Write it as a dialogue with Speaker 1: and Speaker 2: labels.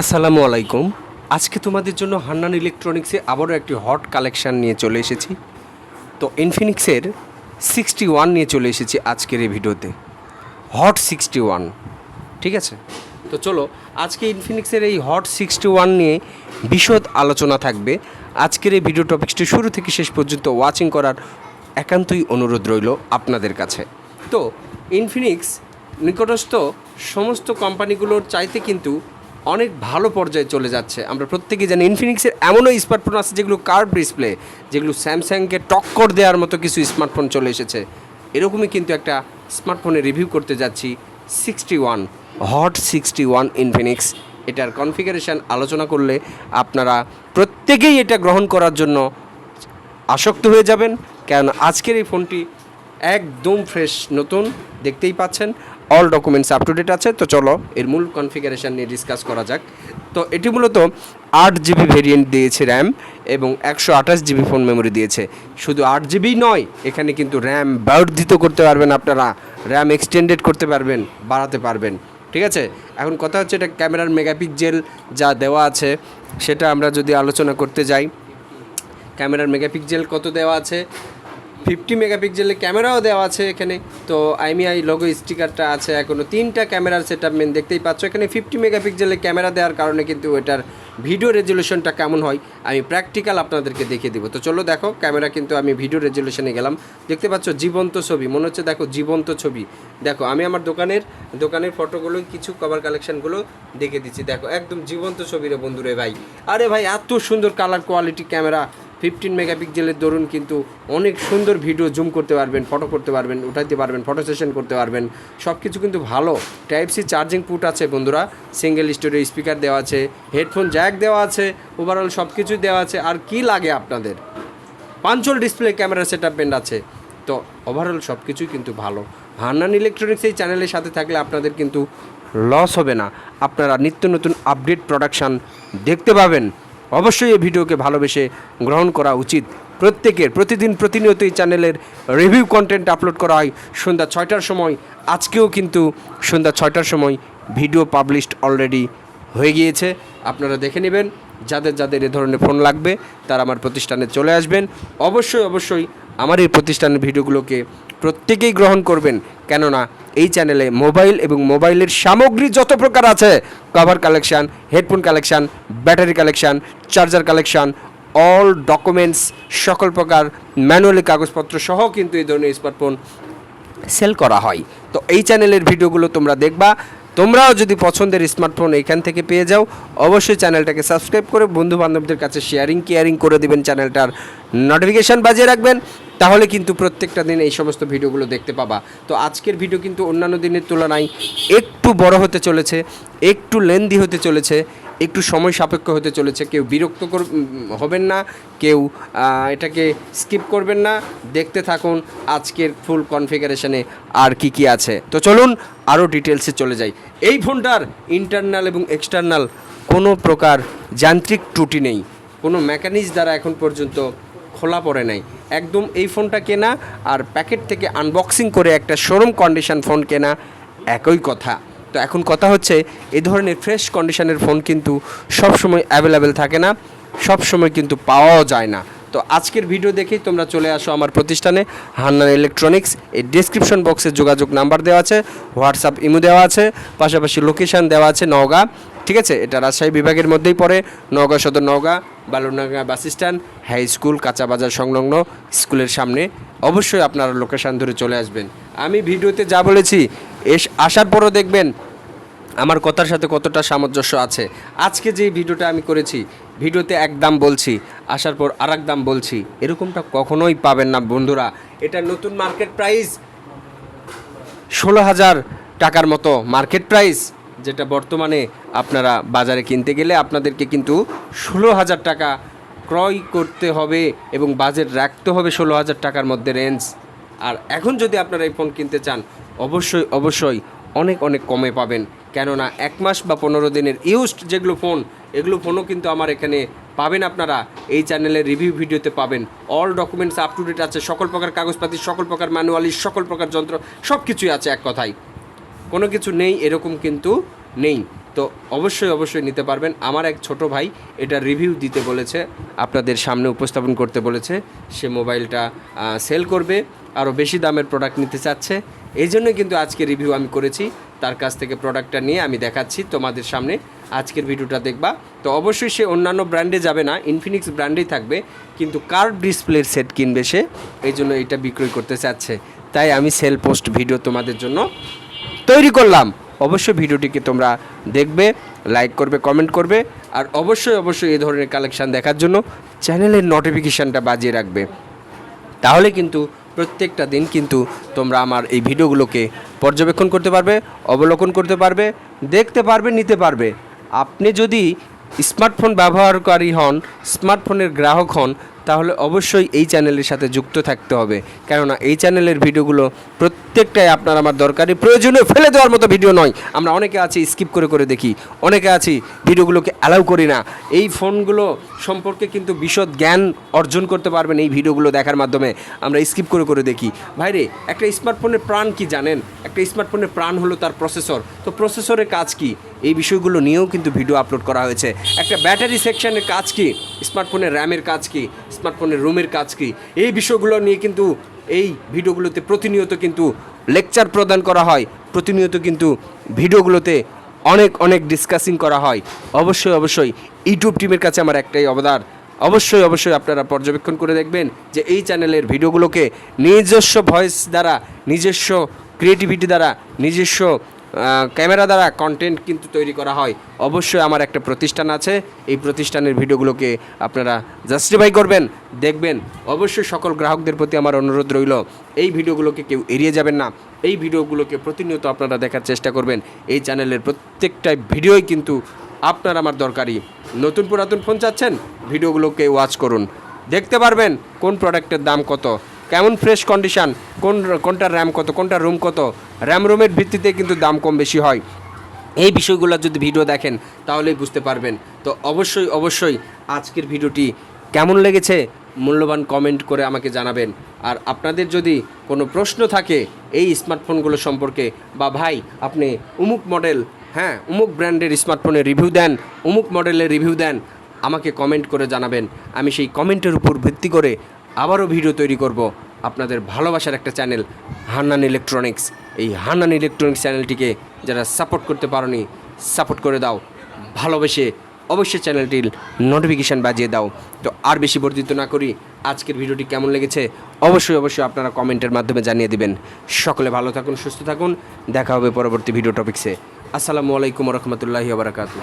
Speaker 1: আসসালামু আলাইকুম। আজকে তোমাদের জন্য হান্নান ইলেকট্রনিক্সে আবারও একটি হট কালেকশান নিয়ে চলে এসেছি। তো ইনফিনিক্সের সিক্সটি ওয়ান নিয়ে চলে এসেছি আজকের এই ভিডিওতে। হট সিক্সটি ওয়ান ঠিক আছে? তো চলো, আজকে ইনফিনিক্সের এই হট সিক্সটি ওয়ান নিয়ে বিশদ আলোচনা থাকবে। আজকের এই ভিডিও টপিক্সটি শুরু থেকে শেষ পর্যন্ত ওয়াচিং করার একান্তই অনুরোধ রইল আপনাদের কাছে। তো ইনফিনিক্স নিকটস্থ সমস্ত কোম্পানিগুলোর চাইতে কিন্তু অনেক ভালো পর্যায়ে চলে যাচ্ছে। আমরা প্রত্যেকেই জানি ইনফিনিক্সের এমনও স্মার্টফোন আছে যেগুলো কার্ভ ডিসপ্লে যেগুলো স্যামসাংকে টক্কর দেওয়ার মতো কিছু স্মার্টফোন চলে এসেছে। এরকমই কিন্তু একটা স্মার্টফোনের রিভিউ করতে যাচ্ছি sixty one hot sixty one Infinix এটার কনফিগারেশন আলোচনা করলে আপনারা প্রত্যেকেই এটা গ্রহণ করার জন্য আসক্ত হয়ে যাবেন। কেন আজকের এই ফোনটি একদম ফ্রেশ নতুন, দেখতেই পাচ্ছেন। All documents up to date আছে, তো চলো এর মূল কনফিগারেশন নিয়ে ডিসকাস করা যাক। তো এটি মূলত আট জিবি ভেরিয়েন্ট দিয়েছে র্যাম এবং একশো আঠাশ জিবি ফোন মেমোরি দিয়েছে। শুধু আট জিবি নয়, এখানে কিন্তু র্যাম বর্ধিত করতে পারবেন আপনারা। র্যাম এক্সটেন্ডেড করতে পারবেন, বাড়াতে পারবেন। ঠিক আছে? এখন কথা হচ্ছে এটা ক্যামেরার মেগাপিক্সেল যা দেওয়া আছে, সেটা আমরা যদি আলোচনা করতে যাই। ক্যামেরার মেগাপিক্সেল কত দেওয়া আছে? ফিফটি মেগাপিক্সেলের ক্যামেরাও দেওয়া আছে এখানে। তো আইমিআই লোগো স্টিকারটা আছে এখনও তিনটা ক্যামেরার সেট আপ মেন দেখতেই পাচ্ছ। এখানে ফিফটি মেগাপিক্সেলের ক্যামেরা দেওয়ার কারণে কিন্তু এটার ভিডিও রেজলিউশনটা কেমন হয়, আমি প্র্যাকটিক্যাল আপনাদেরকে দেখিয়ে দেবো। তো চলো দেখো, ক্যামেরা কিন্তু আমি ভিডিও রেজলিউশনে গেলাম। দেখতে পাচ্ছ জীবন্ত ছবি, মনে হচ্ছে দেখো জীবন্ত ছবি। দেখো, আমি আমার দোকানের দোকানের ফটোগুলো কিছু কভার কালেকশনগুলো দেখে দিচ্ছি। দেখো, একদম জীবন্ত ছবি রে বন্ধুরে ভাই। আরে ভাই, এত সুন্দর কালার কোয়ালিটি ক্যামেরা। ফিফটিন মেগাপিক্সেলের দরুন কিন্তু অনেক সুন্দর ভিডিও জুম করতে পারবেন ফটো করতে পারবেন, উঠাইতে পারবেন ফটো সেশন করতে পারবেন। সব কিছু কিন্তু ভালো। টাইপ সি চার্জিং পুট আছে বন্ধুরা। সিঙ্গেল স্টোরি স্পিকার দেওয়া আছে হেডফোন জ্যাক দেওয়া আছে ওভারঅল সব কিছুই দেওয়া আছে। আর কি লাগে আপনাদের? Punch hole display camera set up আছে। তো ওভারঅল সব কিছুই কিন্তু ভালো। হান্নান ইলেকট্রনিক্স এই চ্যানেলের সাথে থাকলে আপনাদের কিন্তু লস হবে না। আপনারা নিত্য নতুন আপডেট প্রোডাকশান দেখতে পাবেন। অবশ্যই এই ভিডিওকে ভালোবেসে গ্রহণ করা উচিত। প্রত্যেকের প্রতিদিন প্রতিনিয়ত এই চ্যানেলের রিভিউ কন্টেন্ট আপলোড করা হয়। সন্ধ্যা ছয়টার সময়, আজকেও কিন্তু সন্ধ্যা ছয়টার সময় ভিডিও পাবলিশড অলরেডি হয়ে গিয়েছে। আপনারা দেখে নেবেন, যাদের যাদের এ ধরনের ফোন লাগবে, তারা আমার প্রতিষ্ঠানে চলে আসবেন। অবশ্যই অবশ্যই আমার এই প্রতিষ্ঠানের ভিডিওগুলোকে প্রত্যেকেই গ্রহণ করবেন। কেননা এই চ্যানেলে মোবাইল এবং মোবাইলের সামগ্রী যত প্রকার আছে cover collection headphone collection battery collection charger collection all documents সকল প্রকার ম্যানুয়ালি কাগজপত্র সহ কিন্তু এই ধরনের স্মার্টফোন সেল করা হয়। তো এই চ্যানেলের ভিডিওগুলো তোমরা দেখবা। তোমরাও যদি পছন্দের স্মার্টফোন এখান থেকে পেয়ে যাও, অবশ্যই চ্যানেলটাকে সাবস্ক্রাইব করে বন্ধু বান্ধবদের কাছে শেয়ারিং কেয়ারিং করে দিবেন চ্যানেলটার নোটিফিকেশান বাজিয়ে রাখবেন। তাহলে কিন্তু প্রত্যেকটা দিন এই সমস্ত ভিডিওগুলো দেখতে পাবা। তো আজকের ভিডিও কিন্তু অন্যান্য দিনের তুলনায় একটু বড় হতে চলেছে, একটু লেন্দি হতে চলেছে, একটু সময় সাপেক্ষ হতে চলেছে। কেউ বিরক্ত কর হবেন না, কেউ এটাকে স্কিপ করবেন না। দেখতে থাকুন আজকের ফুল কনফিগারেশনে আর কি কি আছে। তো চলুন আরও ডিটেলসে চলে যাই। এই ফোনটার ইন্টারনাল এবং এক্সটার্নাল কোনো প্রকার যান্ত্রিক ত্রুটি নেই। কোনো মেকানিজ দ্বারা এখন পর্যন্ত খোলা পড়ে নাই। একদম এই ফোনটা কেনা আর প্যাকেট থেকে আনবক্সিং করে একটা শোরুম কন্ডিশন ফোন কেনা একই কথা। তো এখন কথা হচ্ছে, এ ধরনের ফ্রেশ কন্ডিশনের ফোন কিন্তু সব সময় অ্যাভেলেবেল থাকে না সব সময় কিন্তু পাওয়াও যায় না। তো আজকের ভিডিও দেখেই তোমরা চলে আসো আমার প্রতিষ্ঠানে, হান্নান ইলেকট্রনিক্স এই ডিসক্রিপশন বক্সে যোগাযোগ নাম্বার দেওয়া আছে হোয়াটসঅ্যাপ ইমো দেওয়া আছে, পাশাপাশি লোকেশান দেওয়া আছে নওগাঁ। ঠিক আছে? এটা রাজশাহী বিভাগের মধ্যেই পড়ে। নওগাঁ সদর নওগাঁ বালুরনাগা বাস স্ট্যান্ড, হাই স্কুল, কাঁচা বাজার সংলগ্ন স্কুলের সামনে। অবশ্যই আপনারা লোকেশান ধরে চলে আসবেন। আমি ভিডিওতে যা বলেছি, এস, আসার পরও দেখবেন আমার কথার সাথে কতটা সামঞ্জস্য আছে। আজকে যে ভিডিওটা আমি করেছি, ভিডিওতে এক দাম বলছি, আসার পর আর দাম বলছি, এরকমটা কখনোই পাবেন না বন্ধুরা। এটা নতুন মার্কেট প্রাইস ষোলো হাজার টাকার মতো মার্কেট প্রাইস যেটা বর্তমানে আপনারা বাজারে কিনতে গেলে আপনাদেরকে কিন্তু ষোলো হাজার টাকা ক্রয় করতে হবে এবং বাজেট রাখতে হবে ষোলো হাজার টাকার মধ্যে রেঞ্জ আর এখন যদি আপনারা এই ফোন কিনতে চান, অবশ্যই অবশ্যই অনেক অনেক কমে পাবেন। কেননা এক মাস বা পনেরো দিনের ইউজড যেগুলো ফোন এগুলো ফোনও কিন্তু আমার এখানে পাবেন আপনারা। এই চ্যানেলের রিভিউ ভিডিওতে পাবেন। All documents up to date আছে। সকল প্রকার কাগজপাতি, সকল প্রকার ম্যানুয়ালি সকল প্রকার যন্ত্র সব কিছুই আছে এক কথায়। কোনো কিছু নেই, এরকম কিন্তু নেই। তো অবশ্যই অবশ্যই নিতে পারবেন। আমার এক ছোট ভাই এটা রিভিউ দিতে বলেছে, আপনাদের সামনে উপস্থাপন করতে বলেছে। সে মোবাইলটা সেল করবে, আরও বেশি দামের প্রোডাক্ট নিতে চাচ্ছে। এই জন্যই কিন্তু আজকে রিভিউ আমি করেছি। তার কাছ থেকে প্রোডাক্টটা নিয়ে আমি দেখাচ্ছি তোমাদের সামনে। আজকের ভিডিওটা দেখবা। তো অবশ্যই সে অন্যান্য ব্র্যান্ডে যাবে না ইনফিনিক্স ব্র্যান্ডেই থাকবে। কিন্তু কার্ভ ডিসপ্লের সেট কিনবে সে। এই জন্য এটা বিক্রয় করতে চাচ্ছে। তাই আমি সেল পোস্ট ভিডিও তোমাদের জন্য তৈরি করলাম। অবশ্যই ভিডিওটিকে তোমরা দেখবে লাইক করবে কমেন্ট করবে, আর অবশ্যই অবশ্যই এই ধরনের কালেকশান দেখার জন্য চ্যানেলের নোটিফিকেশানটা বাজিয়ে রাখবে। তাহলে কিন্তু প্রত্যেকটা দিন কিন্তু তোমরা আমার এই ভিডিওগুলোকে পর্যবেক্ষণ করতে পারবে, অবলোকন করতে পারবে, দেখতে পারবে, নিতে পারবে। আপনি যদি স্মার্টফোন ব্যবহারকারী হন স্মার্টফোনের গ্রাহক হন তাহলে অবশ্যই এই চ্যানেলের সাথে যুক্ত থাকতে হবে। কেননা এই চ্যানেলের ভিডিওগুলো প্রত্যেকটাই আপনার আমার দরকারি। প্রয়োজনীয় ফেলে দেওয়ার মতো ভিডিও নয়। আমরা অনেকে আছি স্কিপ করে করে দেখি। অনেকে আছি, ভিডিওগুলোকে অ্যালাউ করি না। এই ফোনগুলো সম্পর্কে কিন্তু বিশদ জ্ঞান অর্জন করতে পারবেন এই ভিডিওগুলো দেখার মাধ্যমে। আমরা স্কিপ করে করে দেখি। ভাইরে, একটা স্মার্টফোনের প্রাণ কি জানেন? একটা স্মার্টফোনের প্রাণ হলো তার প্রসেসর তো প্রসেসরের কাজ কি? এই বিষয়গুলো নিয়েও কিন্তু ভিডিও আপলোড করা হয়েছে। একটা ব্যাটারি সেকশনের কাজ কি? স্মার্টফোনের র্যামের কাজ কি? স্মার্টফোনের রুমের কাজ কি? এই বিষয়গুলো নিয়ে কিন্তু এই ভিডিওগুলোতে প্রতিনিয়ত কিন্তু লেকচার প্রদান করা হয়। প্রতিনিয়ত কিন্তু ভিডিওগুলোতে অনেক অনেক ডিসকাসিং করা হয়। অবশ্যই অবশ্যই ইউটিউব টিমের কাছে আমার একটাই অবদান। অবশ্যই অবশ্যই আপনারা পর্যবেক্ষণ করে দেখবেন যে এই চ্যানেলের ভিডিওগুলোকে নিজস্ব ভয়েস দ্বারা, নিজস্ব ক্রিয়েটিভিটি দ্বারা, নিজস্ব ক্যামেরা দ্বারা কন্টেন্ট কিন্তু তৈরি করা হয়। অবশ্যই আমার একটা প্রতিষ্ঠান আছে। এই প্রতিষ্ঠানের ভিডিওগুলোকে আপনারা জাস্টিফাই করবেন, দেখবেন। অবশ্যই সকল গ্রাহকদের প্রতি আমার অনুরোধ রইল, এই ভিডিওগুলোকে কেউ এড়িয়ে যাবেন না। এই ভিডিওগুলোকে প্রতিনিয়ত আপনারা দেখার চেষ্টা করবেন। এই চ্যানেলের প্রত্যেকটা ভিডিওই কিন্তু আপনার আমার দরকারি। নতুন পুরাতন ফোন চাচ্ছেন, ভিডিওগুলোকে ওয়াচ করুন। দেখতে পারবেন কোন প্রোডাক্টের দাম কত। কেমন ফ্রেশ কন্ডিশন কোন কোনটা র্যাম কত, কোনটা রুম কত? র্যাম রুমের ভিত্তিতে কিন্তু দাম কম বেশি হয়। এই বিষয়গুলো যদি ভিডিও দেখেন, তাহলেই বুঝতে পারবেন। তো অবশ্যই অবশ্যই আজকের ভিডিওটি কেমন লেগেছে, মূল্যবান কমেন্ট করে আমাকে জানাবেন। আর আপনাদের যদি কোনো প্রশ্ন থাকে এই স্মার্টফোনগুলো সম্পর্কে, বা ভাই, আপনি উমুক মডেল হ্যাঁ উমুক ব্র্যান্ডের স্মার্টফোনের রিভিউ দেন, উমুক মডেলের রিভিউ দেন, আমাকে কমেন্ট করে জানাবেন। আমি সেই কমেন্টের উপর ভিত্তি করে আবারও ভিডিও তৈরি করব আপনাদের ভালোবাসার একটা চ্যানেল, হান্নান ইলেকট্রনিক্স। এই হান্নান ইলেকট্রনিক্স চ্যানেলটিকে যারা সাপোর্ট করতে পারোনি, সাপোর্ট করে দাও। ভালোবেসে অবশ্যই চ্যানেলটির নোটিফিকেশান বাজিয়ে দাও। তো আর বেশি বর্ধিত না করি, আজকের ভিডিওটি কেমন লেগেছে অবশ্যই অবশ্যই আপনারা কমেন্টের মাধ্যমে জানিয়ে দিবেন। সকলে ভালো থাকুন, সুস্থ থাকুন। দেখা হবে পরবর্তী ভিডিও টপিক্সে। আসসালামু আলাইকুম রহমতুল্লাহি বারাকাতু